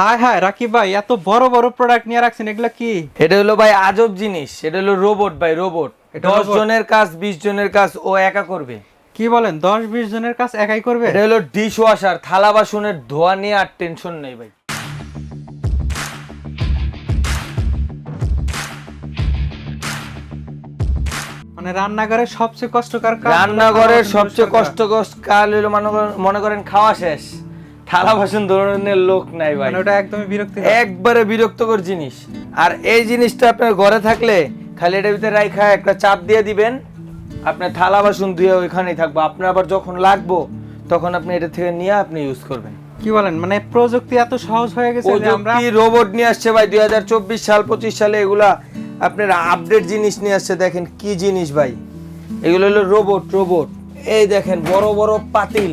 হায় হায় রাকিব ভাই এত বড় বড় প্রোডাক্ট নিয়ে রাখছেন এগুলা কি? এটা হলো ভাই আজব জিনিস এটা হলো রোবট ভাই রোবট দশ জনের কাজ বিশ জনের কাজ ও একা করবে। কি বলেন দশ বিশ জনের কাজ একাই করবে? এটা হলো ডিশ ওয়াশার থালা বাসনের ধোয়া নিয়ে আর টেনশন নেই ভাই। মানে রান্নাঘরের সবচেয়ে কষ্টকর কাজ রান্নাঘরের সবচেয়ে পরিষ্কার করা। কষ্ট কাল হলো মনে করেন খাওয়া শেষ। থালা বাসন ধরনের লোক নাই ভাই। মানে ওটা একদমই বিরক্ত একবারে বিরক্তকর জিনিস। আর এই জিনিসটা আপনার ঘরে থাকলে খালি এটার ভিতরে রাইখা একটা চাপ দিয়ে দিবেন। আপনার থালা বাসন ধুয়ে ওইখানেই থাকব। আপনার আবার যখন লাগবো তখন আপনি এটা থেকে নিয়ে আপনি ইউজ করবেন। কি বলেন? মানে প্রযুক্তি এত সহজ হয়ে গেছে যে আমরা প্রযুক্তি রোবট নিয়ে আসছে ভাই দুই হাজার চব্বিশ সাল পঁচিশ সালে এগুলা আপনার আপডেট জিনিস নিয়ে আসছে। দেখেন কি জিনিস ভাই। এগুলো হলো রোবট রোবট এই দেখেন বড় বড় পাতিল।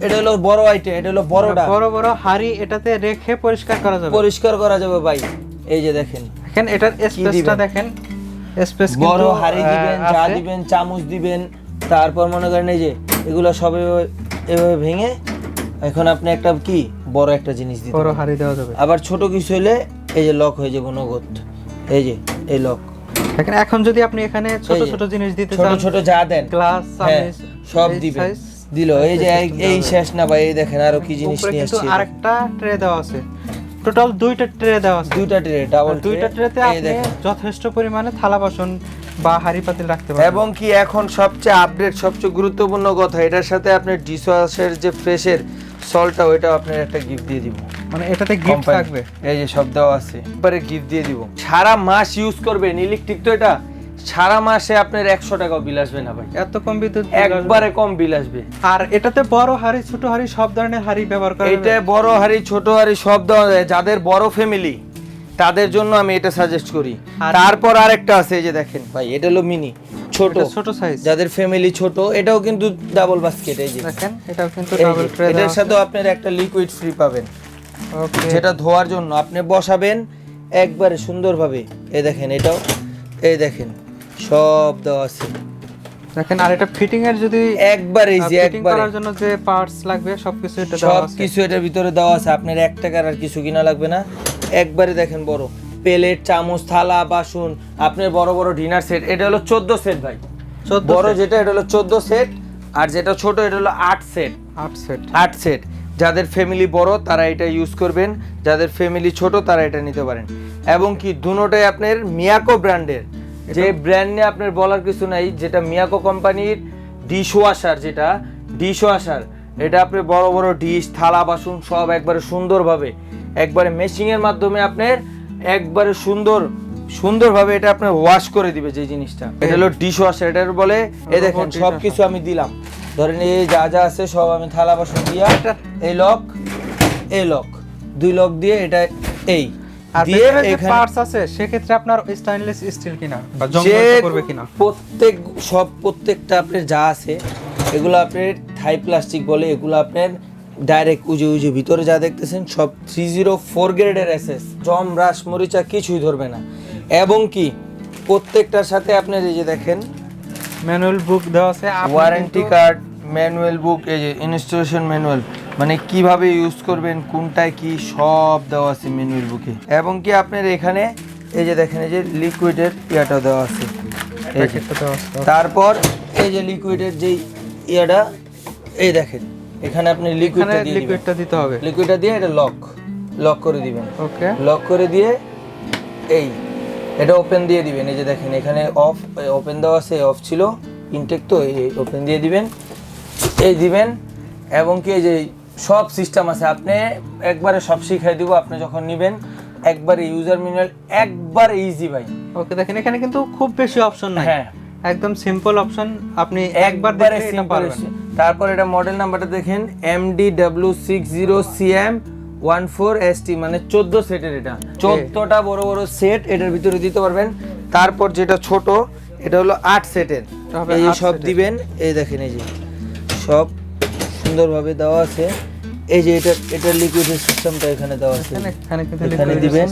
এটা হলো বড় আইটে এটা হলো বড়টা। বড় বড় হাড়ি এটাতে রেখে পরিষ্কার করা যাবে। পরিষ্কার করা যাবে ভাই। এই যে দেখেন। দেখেন এটার স্পেসটা দেখেন। স্পেস বড় হাড়ি দিবেন চা দিবেন চামচ দিবেন তারপর মনে করেন এই যে এগুলো সব এভাবে- ভেঙে এখন আপনি একটা কি বড় একটা জিনিস দিতে বড় হাড়ি দেওয়া যাবে। আবার ছোট কিছু হলে এই যে লক হয়ে যাবে নগদ। এই যে এই লক। দেখেন এখন যদি আপনি এখানে ছোট ছোট জিনিস দিতে ছোট চান ছোট ছোট যা দেন। গ্লাস হ্যাঁ, সব দিবেন। দিল এই যে এই- শেষ না ভাই এই দেখেন আরও কি জিনিস নিয়ে আসছে। আরেকটা ট্রে দেওয়া আছে। টোটাল দুইটা ট্রে দেওয়া আছে। দুইটা ট্রে ডাবল দুইটা ট্রেতে আপনি যথেষ্ট পরিমাণে থালা বাসন বা হাড়ি পাতিল রাখতে পারবেন। এবং কি এখন সবচেয়ে আপডেট সবচেয়ে গুরুত্বপূর্ণ কথা এটার সাথে আপনি ডিশওয়াশের যে ফ্রেশের সলটা ওইটা আপনার একটা গিফট দিয়ে দিব। মানে এটাতে গিফট। থাকবে? এই যে সব দেওয়া আছে। এবারে গিফট দিয়ে দিব। সারা মাস ইউজ করবেন ইলেকট্রিক তো এটা। সারা মাসে আপনার একশো টাকাও বিল আসবে না ভাই। এত কম বিদ্যুৎ একবারে কম বিল আসবে। আর এটাতে বড় হাড়ি ছোট হাড়ি সব ধরনের হাড়ি ব্যবহার করা এটা বড় হাড়ি ছোট হাড়ি সব যায়। যাদের বড় ফ্যামিলি তাদের জন্য আমি এটা সাজেস্ট করি। আর- তারপর আরেকটা আছে এই যে দেখেন ভাই এটা হলো মিনি ছোট। ছোট সাইজ যাদের ফ্যামিলি ছোট এটাও কিন্তু ডাবল বাস্কেট এই যে। দেখেন এটাও কিন্তু ডাবল ট্রে এটার সাথেও আপনার একটা লিকুইড ফ্রি পাবেন। ওকে যেটা ধোয়ার জন্য। আপনি বসাবেন একবারে সুন্দরভাবে। এই দেখেন এটাও এই দেখেন। সব দেওয়া আছে। দেখেন আর এটা ফিটিং এর যদি একবার এই যে ফিটিং করার জন্য যে পার্টস লাগবে সবকিছু এটা দেওয়া সব আছে। কিছু এটার ভিতরে দেওয়া আছে। আপনার এক টাকার আর কিছু কিনা লাগবে না। একবারে দেখেন বড়। প্লেট চামচ থালা বাসন আপনার বড় বড় ডিনার সেট এটা হলো চোদ্দ সেট ভাই। 14 বড় যেটা এটা হলো চোদ্দ সেট আর যেটা ছোট এটা হলো আট সেট আট সেট আট সেট যাদের ফ্যামিলি বড় তারা এটা ইউজ করবেন। যাদের ফ্যামিলি ছোট তারা এটা নিতে পারেন। এবং কি দুটোটাই আপনার মিয়াকো ব্র্যান্ডের যে ব্র্যান্ড নিয়ে আপনার বলার কিছু নাই যেটা মিয়াকো কোম্পানির ডিশ ওয়াশার যেটা ডিশ ওয়াশার এটা আপনি বড় বড় ডিশ থালা বাসন সব একবারে সুন্দরভাবে একবারে মেশিংয়ের মাধ্যমে আপনার একবারে সুন্দর সুন্দরভাবে এটা আপনার ওয়াশ করে দিবে যে জিনিসটা। এটা হলো ডিশ ওয়াশার এটার বলে এই দেখেন সব কিছু আমি দিলাম। ধরেন এই যা যা আছে সব আমি থালা বাসন দিয়া এই লক এই লক দুই লক দিয়ে এটা এই। পার্টস আছে সেক্ষেত্রে আপনার স্টিল কিনা বা জং করবে কিনা। প্রত্যেক সব প্রত্যেকটা আপনার যা আছে এগুলো আপনার থাই প্লাস্টিক বলে এগুলো আপনার ডাইরেক্ট উজে উজে ভিতরে যা দেখতেছেন সব থ্রি জিরো ফোর গ্রেডের এসএস জম রাস মরিচা কিছুই ধরবে না। এবং কি প্রত্যেকটার সাথে আপনার এই যে দেখেন ম্যানুয়াল বুক দেওয়া আছে ওয়ারেন্টি কার্ড ম্যানুয়াল বুক এই যে ইনস্টলেশন ম্যানুয়াল মানে কীভাবে ইউজ করবেন কোনটায় কি সব দেওয়া আছে ম্যানুয়াল বুকে। এবং কি আপনার এখানে এই যে দেখেন এই যে লিকুইডের ইয়াটা দেওয়া আছে। তারপর এই যে লিকুইডের যে ইয়াটা এই দেখেন এখানে আপনি লিকুইডটা দিয়ে লিকুইডটা দিতে হবে। লিকুইডটা দিয়ে এটা লক লক করে দিবেন। ওকে লক করে দিয়ে এই এটা ওপেন দিয়ে দিবেন। এই যে দেখেন এখানে অফ ওপেন দেওয়া আছে অফ ছিল ইনটেক তো এই ওপেন দিয়ে দিবেন। এই দিবেন এবং কি এই যে সব সিস্টেম আছে। আপনি একবারে সব শিখাই দিব আপনি যখন নেবেন একবারে ইউজার ম্যানুয়াল একবার ইজি ভাই। ওকে দেখেন এখানে কিন্তু খুব বেশি অপশন নাই। হ্যাঁ। একদম সিম্পল অপশন আপনি একবার দেখলে এটা পারবেন। তারপর এটা মডেল নাম্বারটা দেখেন M D W six zero CM one four S T মানে চোদ্দ সেটের এটা। চোদ্দটা বড় বড় সেট এটার ভিতরে দিতে পারবেন। তারপর যেটা ছোট এটা হলো আট সেটের এই সব দিবেন এই দেখেন এই যে সব সুন্দরভাবে দেওয়া আছে। এই যে এটা এটা লিকুইডের সিস্টেমটা এখানে দেওয়া আছে। এখানে দিবেন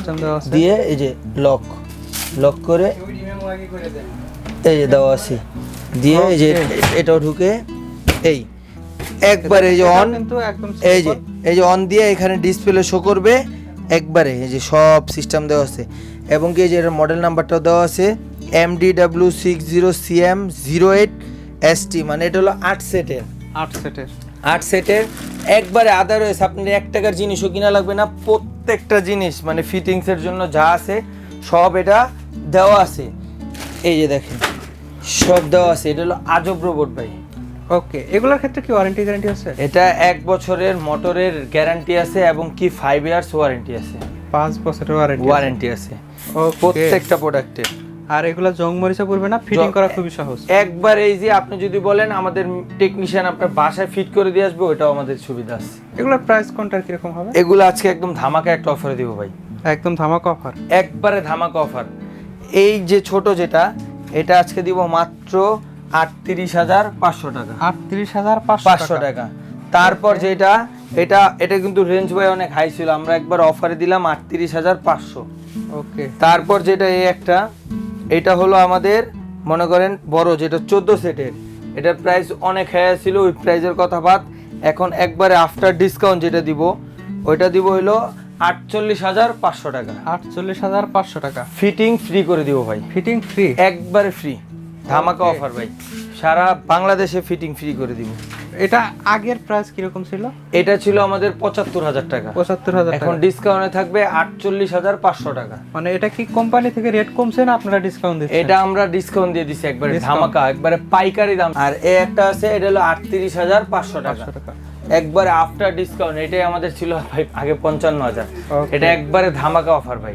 দিয়ে এই যে লক লক করে এই যে দেওয়া আছে। দিয়ে এই যে এটাও ঢুকে এই। একবারে এই যে অন কিন্তু একদম এই যে এই যে অন দিয়ে এখানে ডিসপ্লে শো করবে। একবারে এই যে সব সিস্টেম দেওয়া আছে। এবং কি এই যে মডেল নাম্বারটাও দেওয়া আছে। M D W six zero CM zero eight S T মানে এটা হলো আট সেটের। আট সেটের। আট সেটের একবারে আদার রয়েছে। আপনার এক টাকার জিনিসও কিনা লাগবে না। প্রত্যেকটা জিনিস মানে ফিটিংসের জন্য যা আছে সব এটা দেওয়া আছে। এই যে দেখেন সব দেওয়া আছে। এটা হলো আজব রোবট ভাই। ওকে এগুলোর ক্ষেত্রে কি ওয়ারেন্টি গ্যারান্টি আছে? এটা এক বছরের মোটরের গ্যারান্টি আছে এবং কি ফাইভ ইয়ার্স ওয়ারেন্টি আছে। পাঁচ বছরের ওয়ারেন্টি ওয়ারেন্টি আছে। প্রত্যেকটা প্রোডাক্টের আর এগুলো জং মরিচা পড়বে না ফিটিং করা খুবই সহজ। একবার এই যে আপনি যদি বলেন আমাদের টেকনিশিয়ান আপনার বাসায় ফিট করে দিয়ে আসবে ওটাও আমাদের সুবিধা আছে। এগুলোর প্রাইস কোনটার কীরকম হবে? এগুলো আজকে একদম ধামাকা একটা অফারে দিব ভাই। একদম ধামাকা অফার একবারে ধামাকা অফার এই যে ছোট যেটা এটা আজকে দিব মাত্র আটত্রিশ হাজার পাঁচশো টাকা। আটত্রিশ হাজার পাঁচশো টাকা। তারপর যেটা এটা এটা কিন্তু রেঞ্জ বাই অনেক হাই ছিল আমরা একবার অফারে দিলাম আটত্রিশ হাজার পাঁচশো। ওকে তারপর যেটা এই একটা এটা হলো আমাদের মনে করেন বড় যেটা চোদ্দ সেটের। এটার প্রাইস অনেক হাই ছিল ওই প্রাইসের কথা বাদ। এখন একবারে আফটার ডিসকাউন্ট যেটা দিব ওইটা দিব হলো আটচল্লিশ হাজার পাঁচশো টাকা। আটচল্লিশ হাজার পাঁচশো টাকা। ফিটিং ফ্রি করে দিব ভাই। ফিটিং ফ্রি একবারে ফ্রি ধামাকা অফার ভাই। সারা বাংলাদেশে ফিটিং ফ্রি করে দিব। এটা আগের প্রাইস কীরকম ছিল? এটা ছিল আমাদের পঁচাত্তর হাজার টাকা। পঁচাত্তর হাজার এখন ডিসকাউন্টে থাকবে আটচল্লিশ হাজার পাঁচশো টাকা। মানে এটা কি কোম্পানি থেকে রেট কমছে না আপনারা ডিসকাউন্ট দিচ্ছেন? এটা আমরা ডিসকাউন্ট দিয়ে দিছি একবারে ধামাকা একবারে পাইকারি দাম। আর এ একটা আছে এটা হলো আটত্রিশ হাজার পাঁচশো টাকা। একবারে আফটার ডিসকাউন্ট এটাই আমাদের ছিল ভাই আগে পঞ্চান্ন হাজার. এটা একবারে ধামাকা অফার ভাই।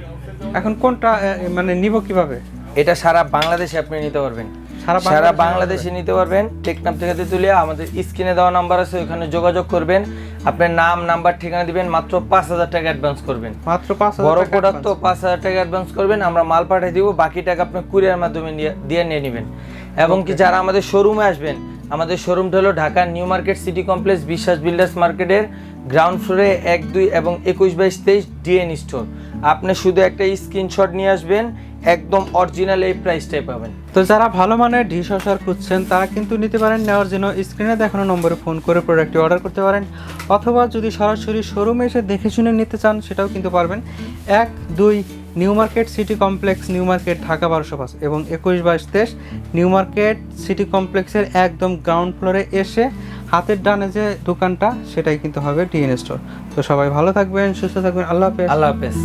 এখন কোনটা মানে নিব কীভাবে? এটা সারা বাংলাদেশে আপনি নিতে পারবেন। সারা বাংলাদেশে নিতে পারবেন। টেকনাম থেকে তেতুলিয়া আমাদের স্ক্রিনে দেওয়া নাম্বার আছে ওখানে যোগাযোগ করবেন। আপনার নাম নাম্বার ঠিকানা দিবেন মাত্র পাঁচ হাজার টাকা অ্যাডভান্স করবেন। মাত্র পাঁচ হাজার বড় প্রোডাক্ট তো পাঁচ হাজার টাকা অ্যাডভান্স করবেন আমরা মাল পাঠিয়ে দিব বাকি টাকা আপনি কুরিয়ার মাধ্যমে নিয়ে- দিয়ে নিয়ে নেবেন। এবং কি যারা আমাদের শোরুমে আসবেন আমাদের শোরুমটা হলো Dhaka New Market City Complex Biswas builders মার্কেটের গ্রাউন্ড ফ্লোরে এক দুই এবং একুশ বাইশ তেইশ ডিএন স্টোর আপনি শুধু একটা স্ক্রিনশট নিয়ে আসবেন একদম অরিজিনাল এই প্রাইসটাই পাবেন। তো যারা ভালো মানের ঢি শসার খুঁজছেন, তারা কিন্তু নিতে পারেন নেওয়ার জন্য স্ক্রিনে দেখানো নম্বরে ফোন করে প্রোডাক্টটি অর্ডার করতে পারেন। অথবা যদি সরাসরি শোরুমে এসে দেখে শুনে নিতে চান, সেটাও কিন্তু পারবেন। এক, দুই New Market City Complex New Market Dhaka বারোশো পাঁচ এবং একুশ বাইশ তেইশ। নিউ মার্কেট সিটি কমপ্লেক্সের একদম গ্রাউন্ড ফ্লোরে এসে হাতের ডানে যে দোকানটা, সেটাই কিন্তু হবে ডিএন স্টোর তো সবাই ভালো থাকবেন, সুস্থ থাকবেন, আল্লাহ হাফেজ। আল্লাহ হাফেজ।